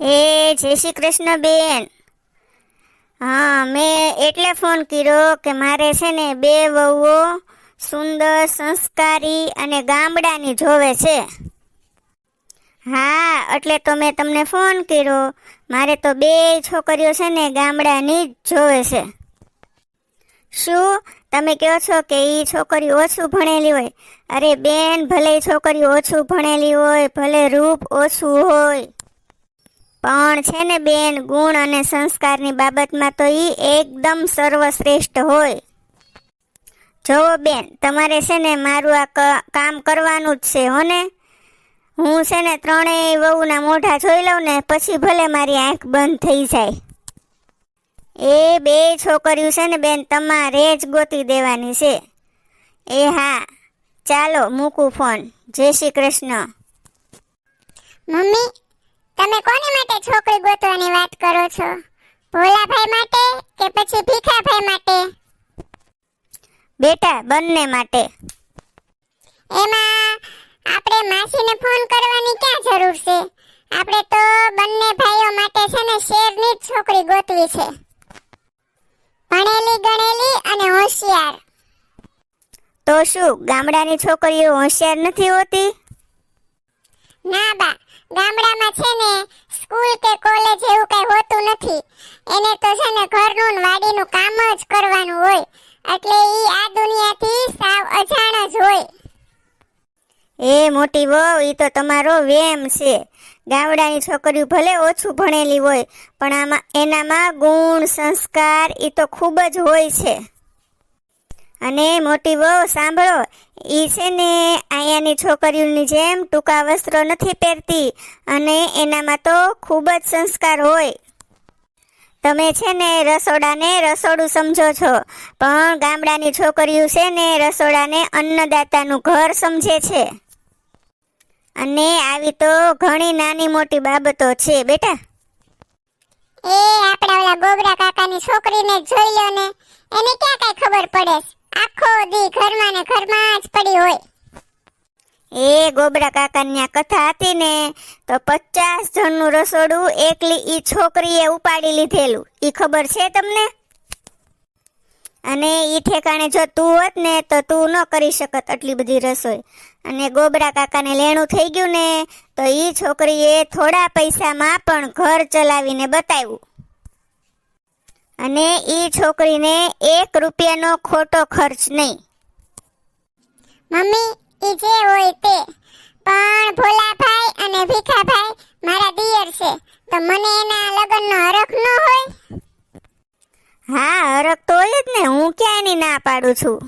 એ જય શ્રી કૃષ્ણ બેન હા, મેં એટલે ફોન કર્યો કે મારે છે ને બે વહુઓ સુંદર, સંસ્કારી અને ગામડાની જોવે છે. હા, એટલે તો મેં તમને ફોન કર્યો. મારે તો બે છોકરીઓ છે ને ગામડાની જ જોવે છે. શું? તમે કહો છો કે એ છોકરી ઓછું ભણેલી હોય. અરે બેન, ભલે છોકરી ઓછું ભણેલી હોય, ભલે રૂપ ઓછું હોય. પણ છે ને બેન, ગુણ અને સંસ્કારની બાબતમાં તો એ એકદમ સર્વશ્રેષ્ઠ હોય. જોવો બેન, તમારે છે ને મારું આ કામ કરવાનું જ છે હો ને હું છે ને ત્રણેય વહુના મોઢા જોઈ લઉં ને, પછી ભલે મારી આંખ બંધ થઈ જાય. એ બે છોકરીઓ છે ને બેન, તમારે જ ગોતી દેવાની છે. એ હા, ચાલો, મૂકું ફોન. જય શ્રી કૃષ્ણ. મમ્મી તમે કોની માટે છોકરી ગોતવાની વાત કરો છો? ભોલાભાઈ માટે કે પછી ભીખાભાઈ માટે? બેટા બંને માટે. એમાં આપણે માસીને ફોન કરવાની ક્યાં જરૂર છે? આપણે તો બંને ભાઈઓ માટે છે ને શેરની જ છોકરી ગોતવી છે. ભણેલી ગણેલી અને હોશિયાર. તો શું ગામડાની છોકરીઓ હોશિયાર નથી હોતી? ના બા ગામડામાં છે ને, સ્કૂલ કે કોલેજ એવું કઈ હોતું નથી. એને તો છે ને ઘરનું વાડીનું કામ જ કરવાનું હોય. એટલે ઈ આ દુનિયાથી સાવ અજાણ જ હોય. એ મોટી વહુ એ તો તમારો વેમ છે. ગામડાની છોકરીઓ ભલે ઓછું ભણેલી હોય, પણ આમાં એનામાં ગુણ, સંસ્કાર એ તો ખૂબ જ હોય છે. અને મોટી વહુ, સાંભળો એ છે ને અહીંયાની છોકરીઓની જેમ ટૂંકા વસ્ત્રો નથી પહેરતી અને એનામાં તો ખૂબ જ સંસ્કાર હોય. તમે છે ને રસોડાને રસોડું સમજો છો, પણ ગામડાની છોકરીઓ છે ને રસોડાને અન્નદાતાનું ઘર સમજે છે. અને આવી તો ઘણી નાની મોટી બાબતો છે, બેટા. એ આપણા ઓલા ગોબરા કાકાની છોકરીને જોઈ લો ને, એને ક્યાં કઈ ખબર પડે? આખો દી ઘરમાં ને ઘરમાં જ પડી હોય. એ ગોબરા કાકાની કથા હતી ને, તો પચાસ જણનું રસોડું એકલી ઈ છોકરીએ ઉપાડી લીધેલું. ઈ ખબર છે તમને? અને ઈ ઠેકાણે જો તું હોત ને, તો તું ન કરી શકત આટલી બધી રસોઈ. અને ગોબરા કાકાને લેણું થઈ ગયું ને, તો ઈ છોકરીએ થોડા પૈસામાં પણ ઘર ચલાવીને બતાવ્યું. અને એ છોકરીને એક રૂપિયાનો ખોટો ખર્ચ નહીં. મમ્મી એ જે હોય તે. પણ ભોલાભાઈ અને ભીખાભાઈ મારા દિયર છે તો મને એના લગ્નનો હરખ ન હોય? હા હરખ તો હોય જ ને હું ક્યાં એની ના પાડું છું?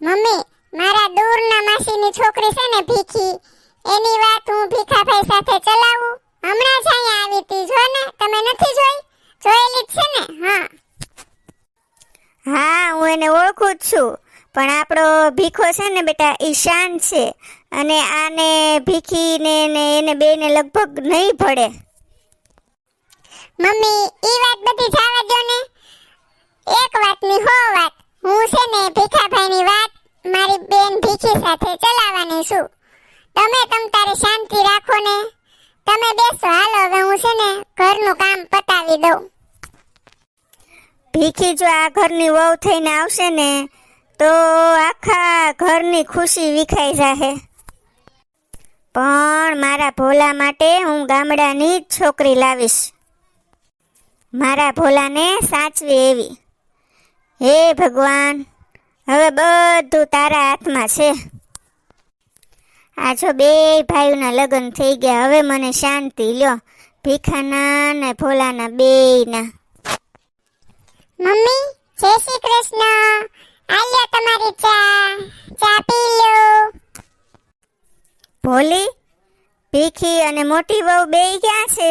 મમ્મી મારા દૂરના માસીની છોકરી છે ને ભીખી એની વાત હું ભીખાભાઈ સાથે ચલાવું? હમણાં જ અહીંયા આવી તી જો ને તમે નથી જોઈ? જોયેલી છે ને? હા. હા હું એને ઓળખું જ છું. પણ આપણો ભીખો છે ને બેટા ઈશાન છે. અને આને ભીખીને ને એને બેને લગભગ નહીં ભળે. મમ્મી ઈ વાત બધી જવા દો ને. એક વાતની હો વાત. હું છે ને ભીખાભાઈની વાત મારી બેન ભીખી સાથે ચલાવવાની છું. તમે તમ તારે શાંતિ રાખો ને. તમે બેસો હાલો હવે હું છે ને ઘરનું કામ પતાવી દઉં. ભીખી જો આ ઘરની વહુ થઈને આવશે ને, તો આખા ઘરની ખુશી વિખાઈ જાહે. પણ મારા ભોલા માટે હું ગામડાની જ છોકરી લાવીશ. મારા ભોલાને સાચવી એવી. હે ભગવાન, હવે બધું તારા હાથમાં છે. આ જો બે ભાઈઓના લગ્ન થઈ ગયા, હવે મને શાંતિ લ્યો. ભીખાના ને ભોલાના બેયના. મમ્મી જય શ્રી કૃષ્ણ. આલ્યો તમારી ચા. ચા પી લો ભોલી ભીખી અને મોટી વહુ બે ક્યાં છે.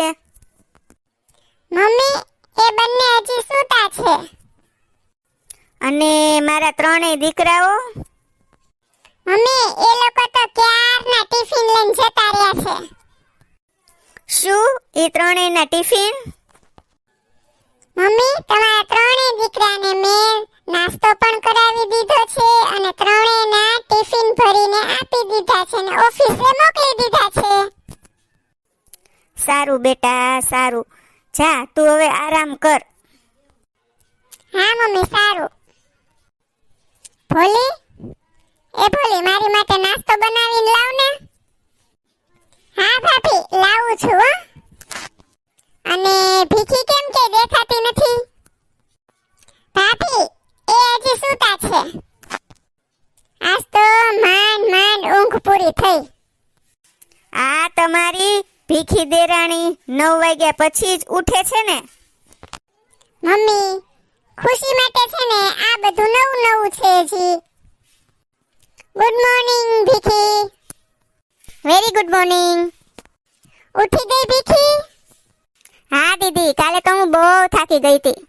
મમ્મી એ બંને હજી સૂતા છે. અને મારા ત્રણેય દીકરાઓ? મમ્મી એ લોકો તો ક્યારના ટિફિન લઈને જતા રહ્યા છે? શું? એ ત્રણેયના ટિફિન? મમ્મી તમારા ત્રણેય દીકરાને મેં નાસ્તો પણ કરાવી દીધો છે અને ત્રણેયના ટિફિન ભરીને આપી દીધા છે અને ઓફિસે મોકલી દીધા છે. સારું બેટા સારું. જા તું હવે આરામ કર. હા મમ્મી સારું. ભોલી? એ ભોલી મારી માટે નાસ્તો બનાવીને લાવ ને હા ભાભી લાવું છું હો. અને ભીખી કેમ કે દેખાતી નથી? ભાભી એ હજી સૂતા છે. આજ તો માંડ માન ઊંઘ પૂરી થઈ. આ તમારી ભીખી દેરાણી નવ વાગ્યા પછી જ ઉઠે છે ને? મમ્મી ખુશી માટે છે ને આ બધું નવું નવું છે જી good morning Bhikhi. Very good morning ઉઠી ગઈ ભીખી? દીદી કાલે તો હું બહુ થાકી ગઈ હતી.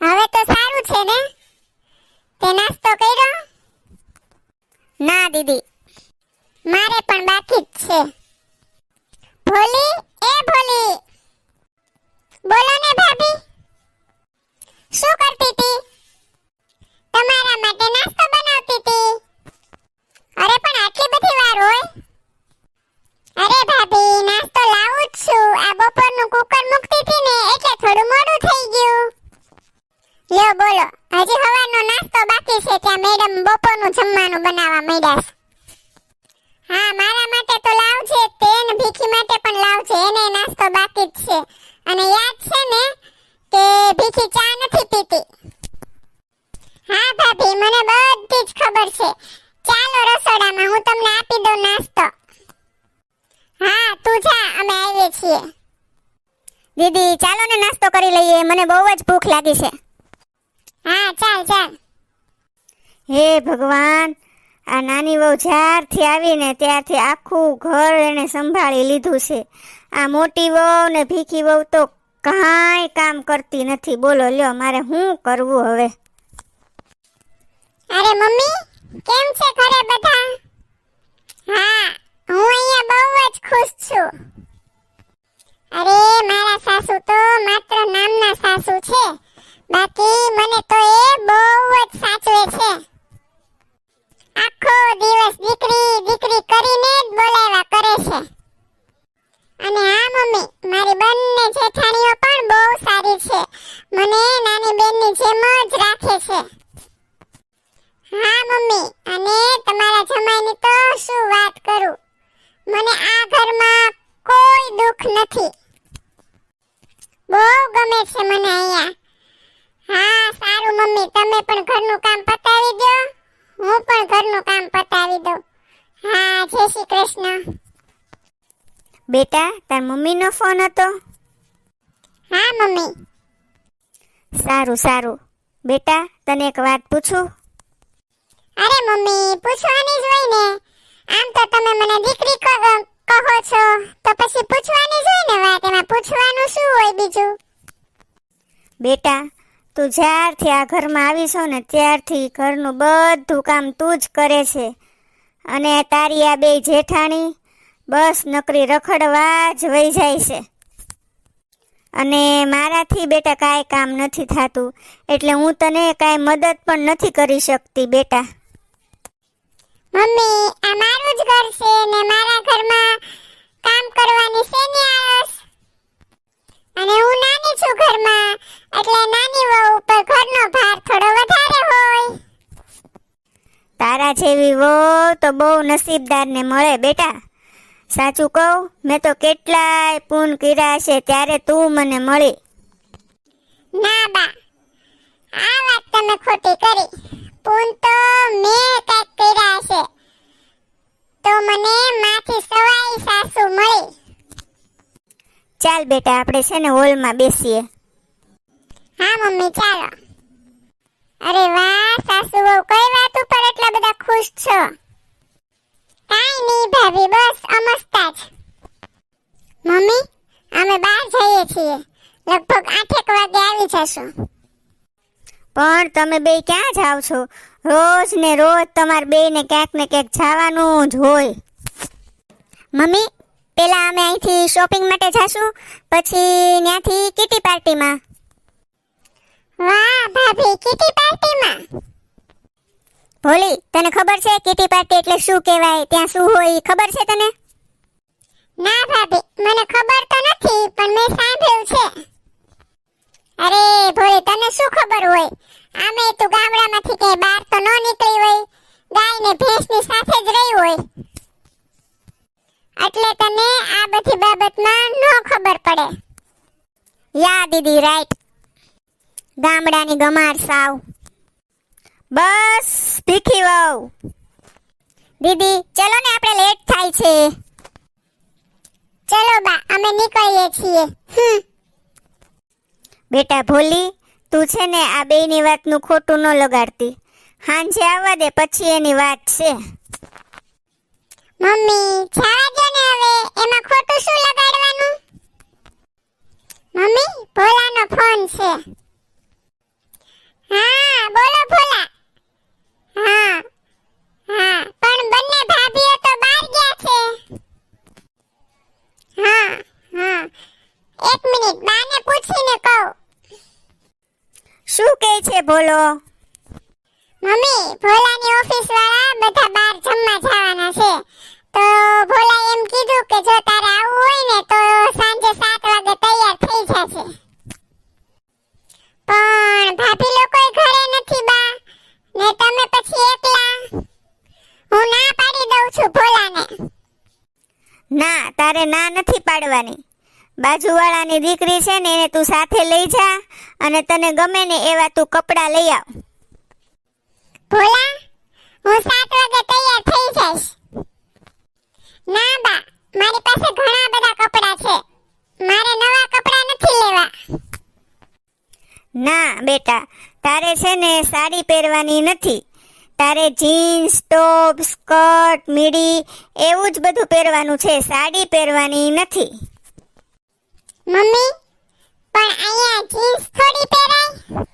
હવે તો સારું છે ને? તે નાસ્તો કર્યો? ના, દીદી. મારે પણ બાકી જ છે. ભોલી? એ ભોલી! બોલો ને ભાભી. શું કરતી હતી? તમારા માટે નાસ્તો બનાવતી હતી અરે પણ આટલી બધી વાર હોય અરે ભાભી નાસ્તો લાવું જ છું આ બપોરનું કુકર મૂકતી હતી ને એટલે થોડું મોડું થઈ ગયું લ્યો બોલો હજી હવાનો નાસ્તો બાકી છે ત્યાં મેડમ બપોરનું જમવાનું બનાવવા માંડ્યા છે હા મારા માટે તો લાવજે તે ને ભીખી માટે પણ લાવજે એને નાસ્તો બાકી જ છે અને યાદ છે ને કે ભીખી ચા નથી પીતી હા ભાભી મને બધી જ ખબર છે ચાલો રસોડામાં હું તમને આપી દઉં નાસ્તો હા તું જા અમે આવીએ છીએ. દીદી, ચાલો ને નાસ્તો કરી લઈએ. મને બહુ જ ભૂખ લાગી છે. હા, ચાલ ચાલ. હે ભગવાન, આ નાની વહુ જ્યારથી આવીને ત્યારથી આખું ઘર એને સંભાળી લીધું છે. આ મોટી વહુ ને ભીખી વહુ તો કાંઈ કામ કરતી નથી. બોલો, લ્યો, મારે શું કરવું હવે? અરે મમ્મી, કેમ છે ઘરે બધા? હા, હું અહીંયા બહુ જ ખુશ છું. અરે, મારા સાસુ તો માત્ર નામના સાસુ છે. બાકી મને તો એ બહુ જ સાચવે છે. આખો દિવસ દીકરી દીકરી કરીને જ બોલાવ્યા કરે છે. અને હા, મમ્મી, મારી બંને જેઠાણીઓ પણ બહુ સારી છે. મને નાની બેનની જેમ જ રાખે છે. હા, મમ્મી, અને તમારા જમાઈની તો શું વાત કરું? મને આ ઘરમાં કોઈ દુઃખ નથી. ગમે છે મને અહીંયા. હા સારું મમ્મી તમે પણ ઘરનું કામ પતાવી દો. હું પણ ઘરનું કામ પતાવી દઉં. હા જય શ્રી કૃષ્ણ. બેટા તાર મમ્મીનો ફોન હતો? હા મમ્મી. સારું સારું. બેટા તને એક વાત પૂછું? અરે મમ્મી પૂછવાની જ હોય ને. આમ તો તમે મને દીકરી કહો કહો છો. તો પછી પૂછવાની જ હોય ને વાત એમાં પૂછવાનું શું હોય બીજું? બેટા, તું જ્યારથી આ ઘરમાં આવી ને, ત્યારથી ઘરનું બધું કામ તું જ કરે છે. અને તારી આ બે જેઠાણી બસ નકરી રખડવા જ વહી જાય છે. અને મારાથી બેટા કાંઈ કામ નથી થતું, એટલે હું તને કાંઈ મદદ પણ નથી કરી શકતી બેટા. મમ્મી, આ મારું જ ઘર છે ને મારા ઘરમાં કામ કરવાની શેની આળસ? અને હું નાની છું ઘરમાં એટલે નાની વહુ ઉપર ઘરનો ભાર થોડો વધારે હોય. તારા જેવી વહુ તો બહુ નસીબદારને મળે બેટા. સાચું કહું મેં તો કેટલાય પૂન કર્યા છે ત્યારે તું મને મળી. ના બા આ વાત તમે ખોટી કરી. પૂન તો મેં કંઈક કર્યા છે. તો મને માથી સવાઈ સાસુ મળી. ચાલ બેટા આપણે છે ને હોલમાં બેસીએ. હા મમ્મી ચાલો. અરે વાહ સાસુ બહુ કઈ વાત ઉપર એટલા બધા ખુશ છો? કાઈ નહીં ભાભી બસ અમસ્તા જ. મમ્મી અમે બહાર જઈએ છીએ. લગભગ આઠેક વાગે આવી જશું. પણ તમે બે ક્યાં જાવ છો? રોજ ને રોજ તમારે બે ને ક્યાંક ને ક્યાંક જવાનું જ હોય. મમ્મી પહેલાં અમે અહીંથી શોપિંગ માટે જાશું પછી ત્યાંથી કિટી પાર્ટીમાં. વાહ ભાભી કિટી પાર્ટીમાં? ભોલી તને ખબર છે કિટી પાર્ટી એટલે શું કહેવાય ત્યાં શું હોય ખબર છે તને? ના ભાભી મને ખબર તો નથી પણ મેં સાંભળ્યું છે. અરે ભોળી તને શું ખબર હોય? આમે તું ગામડામાંથી કે બહાર તો ન નીકળી હોય. ગાય ને ભેંસની સાથે જ રહી હોય. આ બધી બાબતમાં ન ખબર પડે. યા, દીદી રાઈટ ગામડાની ગમાર સાવ. બસ, ભીખી વહુ. દીદી, ચલો ને આપણે લેટ થાય છે. ચલો બા, અમે નીકળીએ છીએ. હમ. બેટા, ભોલી, તું છે ને આ બેયની વાતનું ખોટું ન લગાડતી. હાંજે આવવા દે, પછી એની વાત છે. મમ્મી જવા દો ને હવે? એમાં ખોટું શું લગાડવાનું? મમ્મી ભોલાનો ફોન છે. હા બોલો ભોલા. હા હા પણ બંને ભાભીઓ તો બહાર ગયા છે. હા હા. એક મિનિટ બાને પૂછીને કહું. શું કહે છે બોલો? મમ્મી ભોલાની ઓફિસ વાળા બધા બહાર જમવા જવાના બાજુવાળાની દીકરી છે ને એને તું સાથે લઈ જા અને તને ગમે ને એવા તું કપડાં લઈ આવ. ભોલા હું સાત વાગે તૈયાર થઈ જઈશ. ના બા મારી પાસે ઘણા બધા કપડાં છે. મારે નવા કપડાં નથી લેવા. ના બેટા તારે છે ને સાડી પહેરવાની નથી. તારે જીન્સ ટોપ સ્કર્ટ મીડી એવું જ બધું પહેરવાનું છે. સાડી પહેરવાની નથી. મમ્મી પણ અહીંયા જીન્સ થોડી પહેરાય.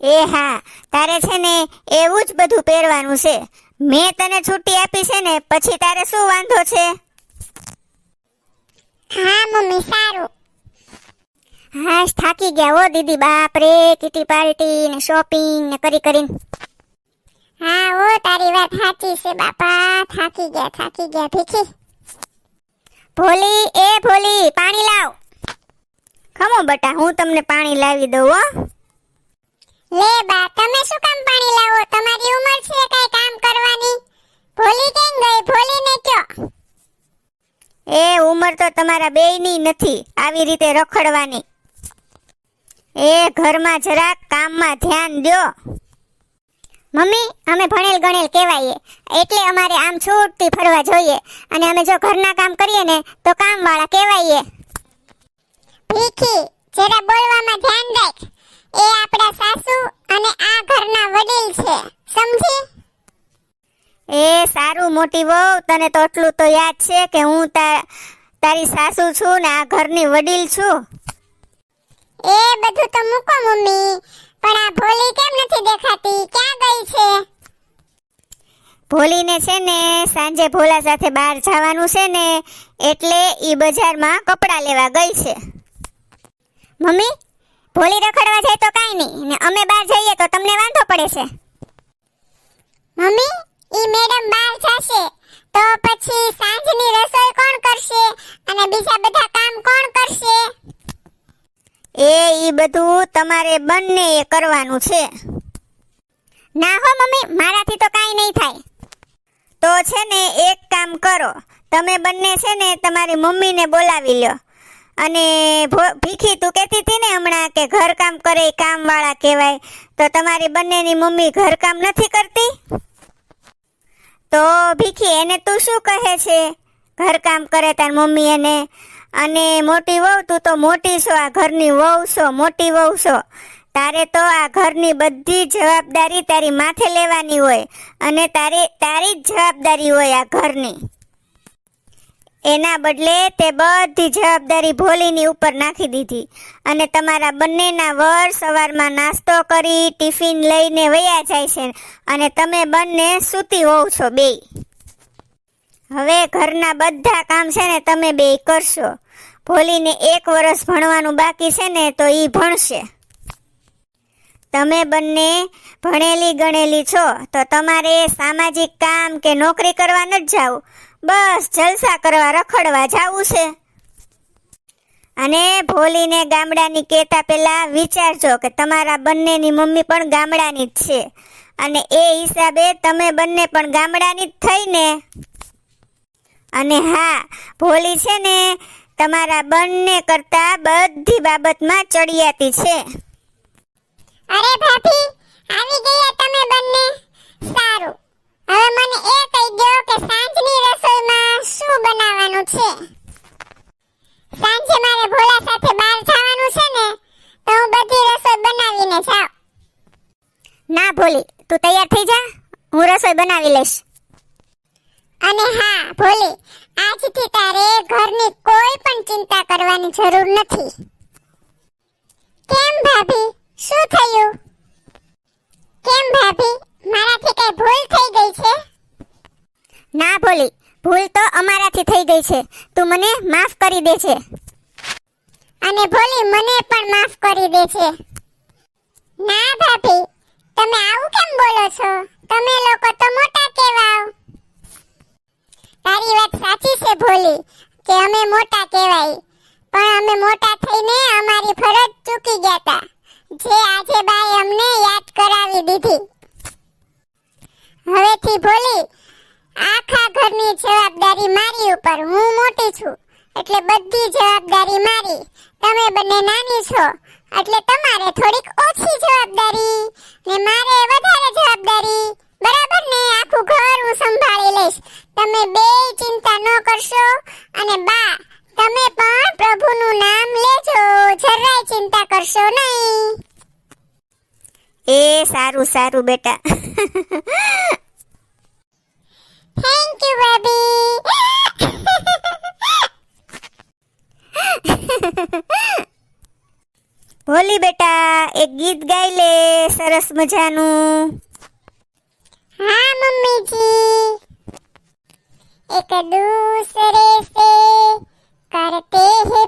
એ હા તારે છે ને એવું જ બધું પહેરવાનું છે. મેં તને છૂટી આપી છે ને પછી તારે શું વાંધો છે? હા મમ્મી સારું. હા થાકી ગયા હો દીદી બાપ રે કીટી પાર્ટી ને શોપિંગ ને કરી કરીને. હા ઓ તારી વાત સાચી છે બાપા. થાકી ગયા થાકી ગયા ભીખી. ભોલી એ ભોલી પાણી લાવ. ખમો બટા હું તમને પાણી લાવી દઉં હો. લે બા તમે શું કામ પાણી લાવો? તમારી ઉંમર છે કઈ કામ કરવાની? ભોલી કેમ ગઈ? ભોલીને કયો? એ ઉંમર તો તમારા બેયની નથી આવી રીતે રખડવાની. એ ઘરમાં જરાક કામમાં ધ્યાન દ્યો. મમ્મી અમે ભણેલ ગણેલ કહેવાઈએ. એટલે અમારે આમ છૂટથી ફરવા જોઈએ. અને અમે જો ઘરના કામ કરીએ ને તો કામવાળા કહેવાઈએ. ભીખી જરા બોલવામાં ધ્યાન રાખ. એ આપણા સાસુ અને આ ઘરના વડીલ છે. સમજી? એ સારું મોટી વહુ તને તો એટલું તો યાદ છે કે હું તારી સાસુ છું ને આ ઘરની વડીલ છું. એ બધું તો મૂકો મમ્મી. પણ આ ભોલી કેમ નથી દેખાતી ક્યાં ગઈ છે ભોલીને છે ને સાંજે ભોલા સાથે બહાર જવાનું છે ને એટલે ઈ બજારમાં કપડાં લેવા ગઈ છે. મમ્મી, ભોલી રખડવા જાય તો કાંઈ નહીં. ને અમે બહાર જઈએ તો તમને વાંધો પડે છે. મમ્મી, ઈ મેડમ બહાર જશે તો પછી સાંજની રસોઈ કોણ કરશે? અને બીજા બધા કામ કોણ કરશે? એ ઈ બધું તમારે બંને એ કરવાનું છે. ના હો મમ્મી, મારાથી તો કાંઈ નહીં થાય. તો છે ને, એક કામ કરો. તમે બંને છે ને, તમારી મમ્મીને બોલાવી લ્યો. અને ભીખી તું કહેતી હતી ને હમણાં કે ઘરકામ કરે કામવાળા કહેવાય. તો તમારી બંનેની મમ્મી ઘરકામ નથી કરતી? તો ભીખી, એને તું શું કહે છે? ઘરકામ કરે તાર મમ્મી એને. અને મોટી વહુ, તું તો મોટી છો, આ ઘરની વહુ છો, મોટી વહુ છો. તારે તો આ ઘરની બધી જવાબદારી તારી માથે લેવાની હોય અને તારી તારી જ જવાબદારી હોય આ ઘરની. એના બદલે તે બધી જવાબદારી ભોલીની ઉપર નાખી દીધી અને તમારા બંનેના વર સવારમાં નાસ્તો કરી, ટિફિન લઈને વયા જાય છે અને તમે બંને સૂતી હોવ છો બેય હવે ઘરના બધા કામ છે ને તમે બેય કરશો. ભોલીને એક વર્ષ ભણવાનું બાકી છે ને તો એ ભણશે. તમે બંને ભણેલી ગણેલી છો, તો તમારે સામાજિક કામ કે નોકરી કરવા નથી જાવું બસ જલસા કરવા રખડવા જવું છે. અને ભોલીને ગામડાની કહેતા પહેલા વિચારજો કે તમારા બંનેની મમ્મી પણ ગામડાની જ છે. અને એ હિસાબે તમે બંને પણ ગામડાની જ થઈને અને હા, ભોલી છે ને, તમારા બંને કરતાં બધી બાબતમાં ચડિયાતી છે. અરે ભાભી આવી ગયા તમે બંને. સારું. હવે મને એ કહી દો કે સાંજની રસોઈમાં શું બનાવવાનું છે? સાંજે મારે ભોલા સાથે બહાર જવાનું છે ને તો હું બધી રસોઈ બનાવીને જાઉં. ના ભોલી તું તૈયાર થઈ જા હું રસોઈ બનાવી લઈશ. અને હા ભોલી આજથી તારે ઘરની કોઈ પણ ચિંતા કરવાની જરૂર નથી. કેમ ભાભી? શું થયું? કેમ ભાભી? મારાથી કઈ ભૂલ થઈ ગઈ છે? ના ભોલી ભૂલ તો અમારાથી થઈ ગઈ છે. તું મને માફ કરી દે છે. અને ભોલી મને પણ માફ કરી દે છે. ના ભાભી તમે આવું કેમ બોલો છો? તમે લોકો તો મોટા કહેવાઓ. તારી વાત સાચી છે ભોલી કે અમે મોટા કહેવાય. પણ અમે મોટા થઈને અમારી ફરજ ચૂકી ગયા તા. જે આજે બાઈ અમને યાદ કરાવી દીધી. હવેથી ભોલી, આખા ઘરની જવાબદારી મારી ઉપર હું મોટી છું. એટલે બધી જવાબદારી મારી. તમે બંને નાની છો. એટલે તમારે થોડીક ઓછી જવાબદારી ને મારે વધારે જવાબદારી. બરાબર ને? આખું ઘર હું સંભાળી લઈશ. તમે બે ચિંતા ન કરશો. અને બા તમે પણ પ્રભુનું નામ લેજો. જરાય ચિંતા કરશો નહીં. એ સારું સારું બેટા. થેન્ક યુ બેબી ભોલી બેટા એક ગીત ગાઈ લે સરસ મજાનું. હા મમ્મીજી. એક દૂસરે સે करते हैं